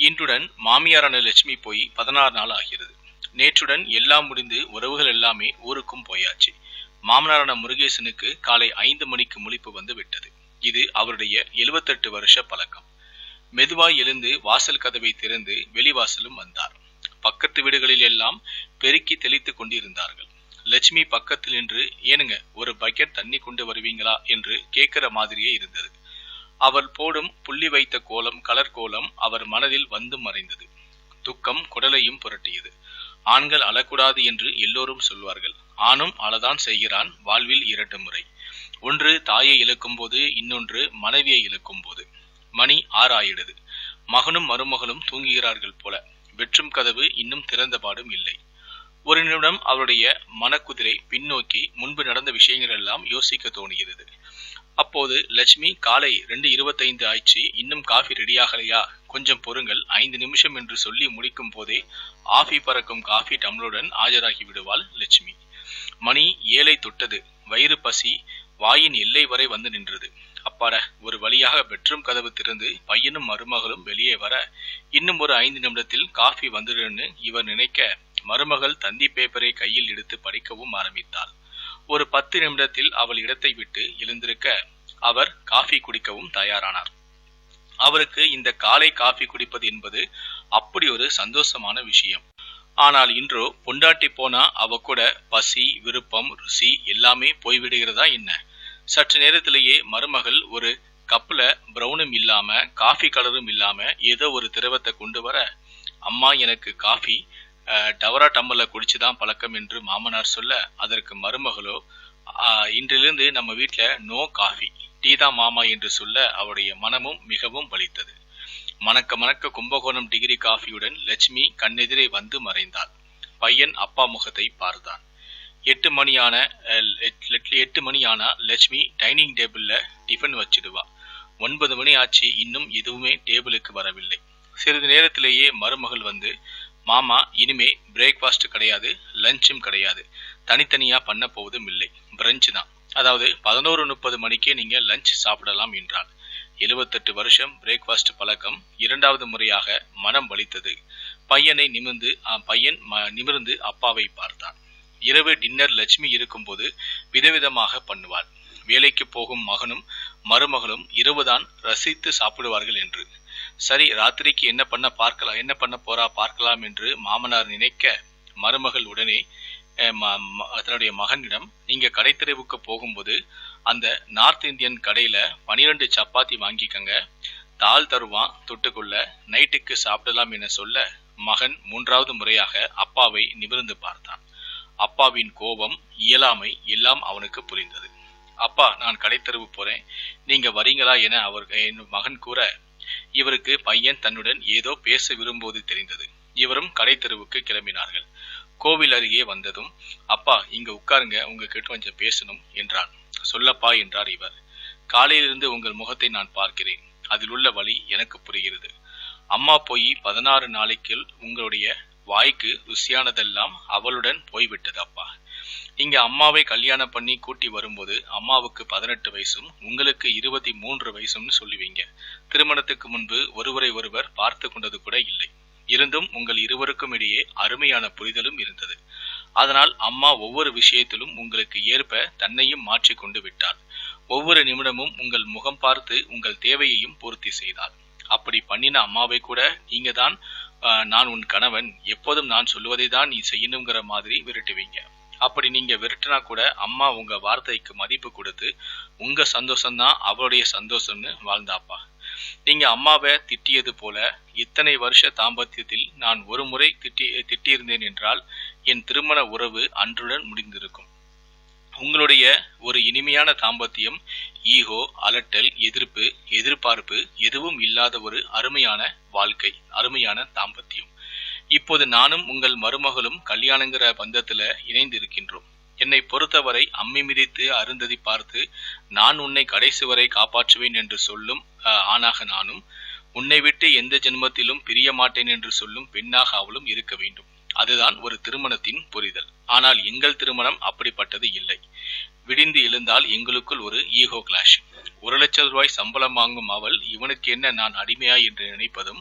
இன்றுடன் மாமியாரான லட்சுமி போய் பதினாறு நாள் ஆகிறது. நேற்றுடன் எல்லாம் முடிந்து உறவுகள் எல்லாமே ஊருக்கும் போயாச்சு. மாமனாரான முருகேசனுக்கு காலை ஐந்து மணிக்கு முழிப்பு வந்து விட்டது. இது அவருடைய எழுபத்தெட்டு வருஷ பழக்கம். மெதுவாய் எழுந்து வாசல் கதவை திறந்து வெளிவாசலும் வந்தார். பக்கத்து வீடுகளில் எல்லாம் பெருக்கி தெளித்து கொண்டிருந்தார்கள். லட்சுமி பக்கத்தில் நின்று ஏனுங்க ஒரு பக்கெட் தண்ணி கொண்டு வருவீங்களா? என்று கேட்கிற மாதிரியே இருந்தது. அவர் போடும் புள்ளி வைத்த கோலம் கலர் கோலம் அவர் மனதில் வந்து மறைந்தது. துக்கம் குடலையும் புரட்டியது. ஆண்கள் அழக்கூடாது என்று எல்லோரும் சொல்வார்கள். ஆணும் அழதான் செய்கிறான் வாழ்வில் இரண்டு முறை. ஒன்று தாயை இழக்கும் போது இன்னொன்று மனைவியை இழக்கும் போது மணி ஆறாயிடுது. மகனும் மருமகளும் தூங்குகிறார்கள் போல. வெற்றும் கதவு இன்னும் திறந்த பாடும் இல்லை. ஒரு நிமிடம் அவருடைய மனக்குதிரை பின்னோக்கி முன்பு நடந்த விஷயங்கள் எல்லாம் யோசிக்க தோணுகிறது. அப்போது லட்சுமி காலை ரெண்டு இருபத்தைந்து ஆயிடுச்சு இன்னும் காஃபி ரெடியாகலையா? கொஞ்சம் பொறுங்கள் ஐந்து நிமிஷம் என்று சொல்லி முடிக்கும் போதே ஆஃபி பறக்கும் காஃபி டம்ளருடன் ஆஜராகி விடுவாள் லட்சுமி. மணி ஏழை தொட்டது. வயிறு பசி வாயின் எல்லை வரை வந்து நின்றது. அப்பாட ஒரு வழியாக பெட்ரூம் கதவு திறந்து பையனும் மருமகளும் வெளியே வர இன்னும் ஒரு ஐந்து நிமிடத்தில் காஃபி வந்துடுன்னு இவர் நினைக்க மருமகள் தந்தி பேப்பரை கையில் எடுத்து படிக்கவும் ஆரம்பித்தாள். ஒரு பத்து நிமிடத்தில் அவள் இடத்தை விட்டு எழுந்திருக்க அவர் காஃபி குடிக்கவும் தயாரானார். அவருக்கு இந்த காலை காஃபி குடிப்பது என்பது அப்படி ஒரு சந்தோஷமான விஷயம். ஆனால் இன்றோ பொண்டாட்டி போனா அவ கூட பசி விருப்பம் ருசி எல்லாமே போய்விடுகிறதா என்ன? சற்று நேரத்திலேயே மருமகள் ஒரு கப்ல ப்ரௌனும் இல்லாம காஃபி கலரும் இல்லாம ஏதோ ஒரு திரவத்தை கொண்டு வர அம்மா எனக்கு காஃபி டவரா டம்மல்ல குடிச்சுதான் பழக்கம் என்று மாமனார் சொல்ல அதற்கு மருமகளோ இன்றிலிருந்து நம்ம வீட்ல நோ காஃபி டீ தான் மாமா என்று சொல்ல அவருடைய மனமும் மிகவும் வலித்தது. மணக்க மணக்க கும்பகோணம் டிகிரி காஃபியுடன் லட்சுமி கண்ணெதிரே வந்து மறைந்தாள். பையன் அப்பா முகத்தை பார்த்தான். எட்டு மணியான எட்டு மணி ஆனா லட்சுமி டைனிங் டேபிள்ல டிஃபன் வச்சிடுவா. ஒன்பது மணி ஆச்சு இன்னும் எதுவுமே டேபிளுக்கு வரவில்லை. சிறிது நேரத்திலேயே மருமகள் வந்து மாமா இனிமே பிரேக்ஃபாஸ்ட் கிடையாது லஞ்சும் கிடையாது. தனித்தனியாக பண்ண போவதும் இல்லை. பிரெஞ்சு தான். அதாவது பதினோரு முப்பது மணிக்கே நீங்கள் லஞ்ச் சாப்பிடலாம் என்றார் எழுபத்தெட்டு வருஷம் பிரேக்ஃபாஸ்ட் பழக்கம் இரண்டாவது முறையாக மனம் வலித்தது. பையனை நிமிர்ந்து பையன் ம- நிமிர்ந்து அப்பாவை பார்த்தான் இரவு டின்னர் லட்சுமி இருக்கும்போது விதவிதமாக பண்ணுவாள். வேலைக்கு போகும் மகனும் மருமகளும் இரவுதான் ரசித்து சாப்பிடுவார்கள் என்று. சரி ராத்திரிக்கு என்ன பண்ண பார்க்கலாம் என்ன பண்ண போறா பார்க்கலாம் என்று மாமனார் நினைக்க மருமகள் உடனே ம- ம- தன்னுடைய மகனிடம் நீங்க கடைத்தெருவுக்கு போகும்போது அந்த நார்த் இந்தியன் கடையில பனிரெண்டு சப்பாத்தி வாங்கிக்கங்க. தால் தருவான் தொட்டுக்குள்ள நைட்டுக்கு சாப்பிடலாம் என சொல்ல மகன் மூன்றாவது முறையாக அப்பாவை நிமிர்ந்து பார்த்தான். அப்பாவின் கோபம் இயலாமை எல்லாம் அவனுக்கு புரிந்தது. அப்பா நான் கடைத்தெருவு போறேன். நீங்க வரீங்களா? என அவர் என் மகன் கூற இவருக்கு பையன் தன்னுடன் ஏதோ பேச விரும்புவது தெரிந்தது. இவரும் கடைத்தெருவுக்கு கிளம்பினார்கள். கோவில் அருகே வந்ததும் அப்பா இங்க உட்காருங்க உங்ககிட்ட கொஞ்சம் பேசணும் என்றான். சொல்லப்பா என்றார் இவர். காலையிலிருந்து உங்கள் முகத்தை நான் பார்க்கிறேன். அதில் உள்ள வழி எனக்கு புரிகிறது. அம்மா போய் பதினாறு நாளைக்குள் உங்களுடைய வாய்க்கு ருசியானதெல்லாம் அவளுடன் போய்விட்டது அப்பா. நீங்கள் அம்மாவை கல்யாணம் பண்ணி கூட்டி வரும்போது அம்மாவுக்கு பதினெட்டு வயசும் உங்களுக்கு இருபத்தி மூன்று வயசும்னு சொல்லுவீங்க. திருமணத்துக்கு முன்பு ஒருவரை ஒருவர் பார்த்து கொண்டது கூட இல்லை. இருந்தும் உங்கள் இருவருக்கும் இடையே அருமையான புரிதலும் இருந்தது. அதனால் அம்மா ஒவ்வொரு விஷயத்திலும் உங்களுக்கு ஏற்ப தன்னையும் மாற்றிக் கொண்டு விட்டாள். ஒவ்வொரு நிமிடமும் உங்கள் முகம் பார்த்து உங்கள் தேவையையும் பூர்த்தி செய்தாள். அப்படி பண்ணின அம்மாவை கூட நீங்க தான் நான் உன் கணவன். எப்போதும் நான் சொல்லுவதை தான் நீ செய்யணுங்கிற மாதிரி விரட்டுவீங்க. அப்படி நீங்க விரட்டினா கூட அம்மா உங்க வார்த்தைக்கு மதிப்பு கொடுத்து உங்க சந்தோஷம்தான் அவளுடைய சந்தோஷம்னு வாழ்ந்தாப்பா. நீங்க அம்மாவை திட்டியது போல இத்தனை வருஷ தாம்பத்தியத்தில் நான் ஒரு முறை திட்டி திட்டியிருந்தேன் என்றால் என் திருமண உறவு அன்றுடன் முடிந்திருக்கும். உங்களுடைய ஒரு இனிமையான தாம்பத்தியம் ஈகோ அலட்டல் எதிர்ப்பு எதிர்பார்ப்பு எதுவும் இல்லாத ஒரு அருமையான வாழ்க்கை அருமையான தாம்பத்தியம். இப்போது நானும் உங்கள் மருமகளும் கல்யாணங்கிற பந்தத்துல இணைந்து இருக்கின்றோம் என்னை பொறுத்தவரை அம்மி மிதித்து அருந்ததி பார்த்து நான் உன்னை கடைசி வரை காப்பாற்றுவேன் என்று சொல்லும் ஆணாக நானும் உன்னை விட்டு எந்த ஜென்மத்திலும் பிரிய மாட்டேன் என்று சொல்லும் பெண்ணாக அவளும் இருக்க வேண்டும். அதுதான் ஒரு திருமணத்தின் புரிதல். ஆனால் எங்கள் திருமணம் அப்படிப்பட்டது இல்லை. விடிந்து எழுந்தால் எங்களுக்குள் ஒரு ஈகோ கிளாஷ். ஒரு லட்சம் ரூபாய் சம்பளம் வாங்கும் அவள் இவனுக்கு என்ன நான் அடிமையா என்று நினைப்பதும்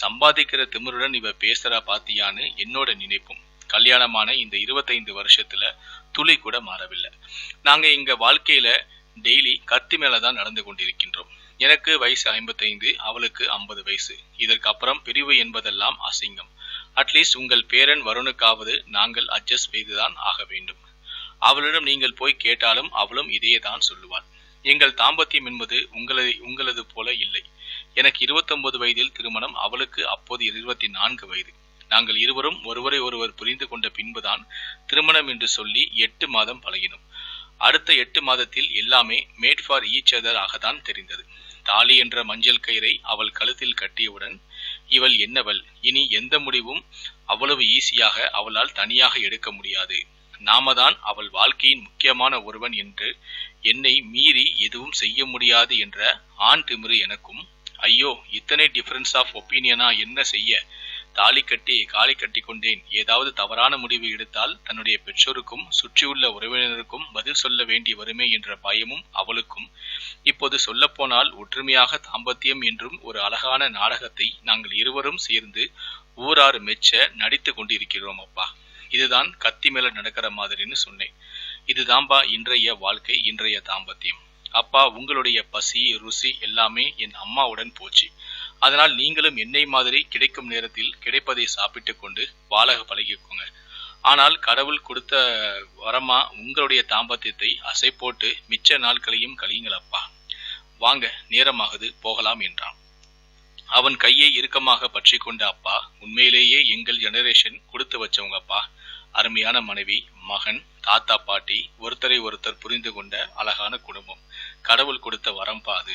சம்பாதிக்கிற திமிருடன் இவ பேசுறா பாத்தியான்னு என்னோட நினைப்பும். கல்யாணமான இந்த இருபத்தைந்து வருஷத்துல துளி கூட மாறவில்லை. நாங்க எங்க வாழ்க்கையில டெய்லி கத்தி மேலதான் நடந்து கொண்டிருக்கின்றோம். எனக்கு வயசு ஐம்பத்தைந்து அவளுக்கு ஐம்பது வயசு. இதற்கு அப்புறம் பிரிவு என்பதெல்லாம் அசிங்கம். அட்லீஸ்ட் உங்கள் பேரன் வருணுக்காவது நாங்கள் அட்ஜஸ்ட் செய்துதான் ஆக வேண்டும். அவளிடம் நீங்கள் போய் கேட்டாலும் அவளும் இதையே தான் சொல்லுவாள். எங்கள் தாம்பத்தியம் என்பது உங்களது உங்களது போல இல்லை. எனக்கு 29 வயதில் திருமணம் அவளுக்கு அப்போது இருபத்தி நான்கு வயது. நாங்கள் இருவரும் ஒருவரை ஒருவர் புரிந்து கொண்ட பின்புதான் திருமணம் என்று சொல்லி எட்டு மாதம் பழகினோம். அடுத்த எட்டு மாதத்தில் எல்லாமே மேட் ஃபார் ஈச் அதர் ஆகத்தான் தெரிந்தது. தாலி என்ற மஞ்சள் கயிறை அவள் கழுத்தில் கட்டியவுடன் இவள் என்னவள்? இனி எந்த முடிவும் அவ்வளவு ஈஸியாக அவளால் தனியாக எடுக்க முடியாது. நாமதான் அவள் வாழ்க்கையின் முக்கியமான ஒருவன் என்று என்னை மீறி எதுவும் செய்ய முடியாது என்ற ஆண் திமிரு எனக்கும் ஐயோ இத்தனை டிஃபரன்ஸ் ஆஃப் ஒப்பீனியனா என்ன செய்ய? தாலி கட்டி காலை கட்டி கொண்டேன். ஏதாவது தவறான முடிவு எடுத்தால் தன்னுடைய பெற்றோருக்கும் சுற்றியுள்ள உறவினருக்கும் பதில் சொல்ல வேண்டி வருமே என்ற பயமும் அவளுக்கும். இப்போது சொல்லப்போனால் ஒற்றுமையாக தாம்பத்தியம் என்றும் ஒரு அழகான நாடகத்தை நாங்கள் இருவரும் சேர்ந்து ஊராறு மெச்ச நடித்து கொண்டிருக்கிறோம் அப்பா. இதுதான் கத்தி மேல நடக்கிற மாதிரின்னு சொன்னேன். இதுதான்பா இன்றைய வாழ்க்கை இன்றைய தாம்பத்தியம். அப்பா உங்களுடைய பசி ருசி எல்லாமே என் அம்மாவுடன் போச்சு. அதனால் நீங்களும் என்னை மாதிரி கிடைக்கும் நேரத்தில் கிடைப்பதை சாப்பிட்டு கொண்டு வாழக பழகிக்கோங்க. ஆனால் கடவுள் கொடுத்த வரமா உங்களுடைய தாம்பத்தியத்தை அசை போட்டு மிச்ச நாட்களையும் கழியுங்களப்பா வாங்க நேரமாகுது போகலாம் என்றான். அவன் கையை இறுக்கமாக பற்றி கொண்ட அப்பா உண்மையிலேயே எங்கள் ஜெனரேஷன் கொடுத்து வச்சவங்க அப்பா அருமையான மனைவி மகன் தாத்தா பாட்டி ஒருத்தரை ஒருத்தர் புரிந்து கொண்ட அழகான குடும்பம். கடவுள் கொடுத்த வரம்பா அது.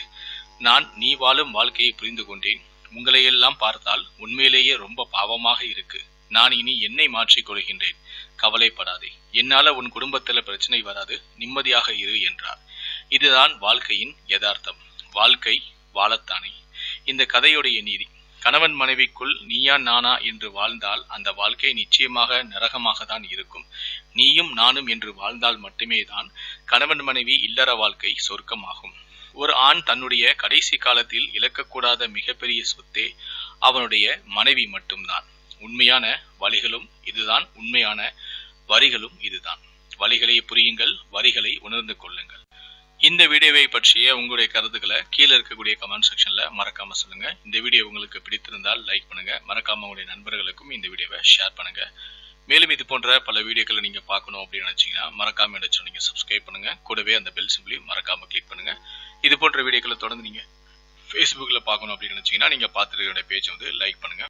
நான் நீ வாழும் வாழ்க்கையை புரிந்து கொண்டேன். உங்களையெல்லாம் பார்த்தால் உண்மையிலேயே ரொம்ப பாவமாக இருக்கு. நான் இனி என்னை மாற்றிக் கொள்கின்றேன். கவலைப்படாதே. என்னால உன் குடும்பத்துல பிரச்சனை வராது. நிம்மதியாக இரு என்றார். இதுதான் வாழ்க்கையின் யதார்த்தம். வாழ்க்கை வாழத்தானே. இந்த கதையுடைய நீதி. கணவன் மனைவிக்குள் நீயா நானா என்று வாழ்ந்தால் அந்த வாழ்க்கை நிச்சயமாக நரகமாக தான் இருக்கும். நீயும் நானும் என்று வாழ்ந்தால் மட்டுமே தான் கணவன் மனைவி இல்லற வாழ்க்கை சொர்க்கமாகும். ஒரு ஆண் தன்னுடைய கடைசி காலத்தில் இழக்கக்கூடாத மிகப்பெரிய சொத்தே அவனுடைய மனைவி மட்டும்தான். உண்மையான வழிகளும் இதுதான் உண்மையான வரிகளும் இதுதான். வழிகளை புரியுங்கள் வரிகளை உணர்ந்து கொள்ளுங்கள். இந்த வீடியோவை பற்றிய உங்களுடைய கருத்துக்களை கீழே இருக்கக்கூடிய கமெண்ட் செக்ஷன்ல மறக்காம சொல்லுங்க. இந்த வீடியோ உங்களுக்கு பிடித்திருந்தால் லைக் பண்ணுங்க. மறக்காம உங்களுடைய நண்பர்களுக்கும் இந்த வீடியோவை ஷேர் பண்ணுங்க. மேலும் இது போன்ற பல வீடியோக்களை நீங்க பார்க்கணும் அப்படின்னு நினைச்சீங்கன்னா மறக்காம என்ன நீங்க சப்ஸ்கிரைப் பண்ணுங்க. கூடவே அந்த பெல் சிம்பிளையும் மறக்காம கிளிக் பண்ணுங்க. இது போன்ற வீடியோக்களை தொடர்ந்து நீங்க ஃபேஸ்புக்கில் பார்க்கணும் அப்படின்னு நினைச்சீங்கன்னா நீங்க பார்த்துருக்கிற பேஜ் வந்து லைக் பண்ணுங்க.